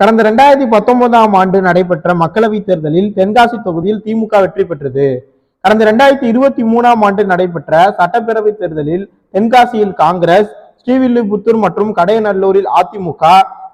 கடந்த ரெண்டாயிரத்தி பத்தொன்பதாம் ஆண்டு நடைபெற்ற மக்களவைத் தேர்தலில் தென்காசி தொகுதியில் திமுக வெற்றி பெற்றது. கடந்த இரண்டாயிரத்தி இருபத்தி மூணாம் ஆண்டு நடைபெற்ற சட்டப்பேரவை தேர்தலில் தென்காசியில் காங்கிரஸ் ஸ்ரீவில்லிபுத்தூர் மற்றும் கடையநல்லூரில் அதிமுக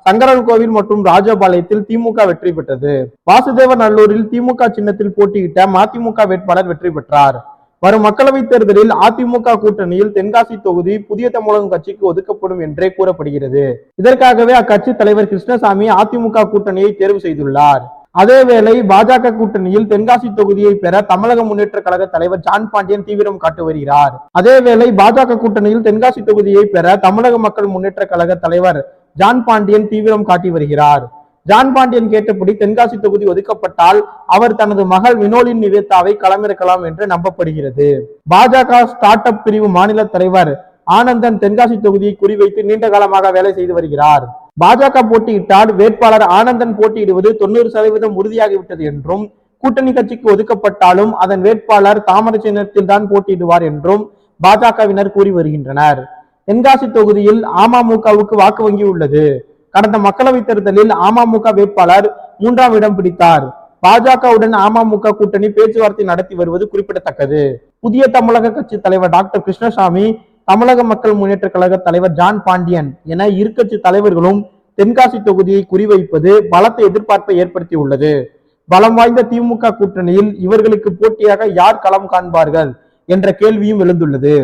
சங்கரன்கோவில் மற்றும் ராஜபாளையத்தில் திமுக வெற்றி பெற்றது. வாசுதேவ நல்லூரில் திமுக சின்னத்தில் போட்டியிட்ட மதிமுக வேட்பாளர் வெற்றி பெற்றார். வரும் மக்களவைத் தேர்தலில் அதிமுக கூட்டணியில் தென்காசி தொகுதி புதிய தமிழகம் கட்சிக்கு ஒதுக்கப்படும் என்றே கூறப்படுகிறது. இதற்காகவே அக்கட்சி தலைவர் கிருஷ்ணசாமி அதிமுக கூட்டணியை தேர்வு செய்துள்ளார். அதேவேளை பாஜக கூட்டணியில் தென்காசி தொகுதியை பெற தமிழக முன்னேற்ற கழக தலைவர் ஜான் பாண்டியன் தீவிரம் காட்டி வருகிறார். அதேவேளை பாஜக கூட்டணியில் தென்காசி தொகுதியை பெற தமிழக மக்கள் முன்னேற்ற கழக தலைவர் ஜான் பாண்டியன் தீவிரம் காட்டி வருகிறார். ஜான் பாண்டியன் கேட்டபடி தென்காசி தொகுதி ஒதுக்கப்பட்டால் அவர் தனது மகள் வினோலின் நிவேதாவை களமிறக்கலாம் என்று நம்பப்படுகிறது. பாஜக ஸ்டார்ட் அப் பிரிவு மாநில தலைவர் ஆனந்தன் தென்காசி தொகுதியை குறிவைத்து நீண்ட காலமாக வேலை செய்து வருகிறார். பாஜக போட்டியிட்டால் வேட்பாளர் ஆனந்தன் போட்டியிடுவது தொண்ணூறு சதவீதம் உறுதியாகிவிட்டது என்றும் கூட்டணி கட்சிக்கு ஒதுக்கப்பட்டாலும் அதன் வேட்பாளர் தாமரை சின்னத்தில் தான் போட்டியிடுவார் என்றும் பாஜகவினர் கூறி வருகின்றனர். தென்காசி தொகுதியில் அமமுகவுக்கு வாக்கு வங்கி உள்ளது. கடந்த மக்களவைத் தேர்தலில் அமமுக வேட்பாளர் மூன்றாம் இடம் பிடித்தார். பாஜகவுடன் அமமுக கூட்டணி பேச்சுவார்த்தை நடத்தி வருவது குறிப்பிடத்தக்கது. புதிய தமிழக கட்சி தலைவர் டாக்டர் கிருஷ்ணசாமி தமிழக மக்கள் முன்னேற்ற கழக தலைவர் ஜான் பாண்டியன் என இரு கட்சி தலைவர்களும் தென்காசி தொகுதியை குறிவைப்பது பலத்த எதிர்பார்ப்பை ஏற்படுத்தியுள்ளது. பலம் வாய்ந்த திமுக கூட்டணியில் இவர்களுக்கு போட்டியாக யார் களம் காண்பார்கள் என்ற கேள்வியும் எழுந்துள்ளது.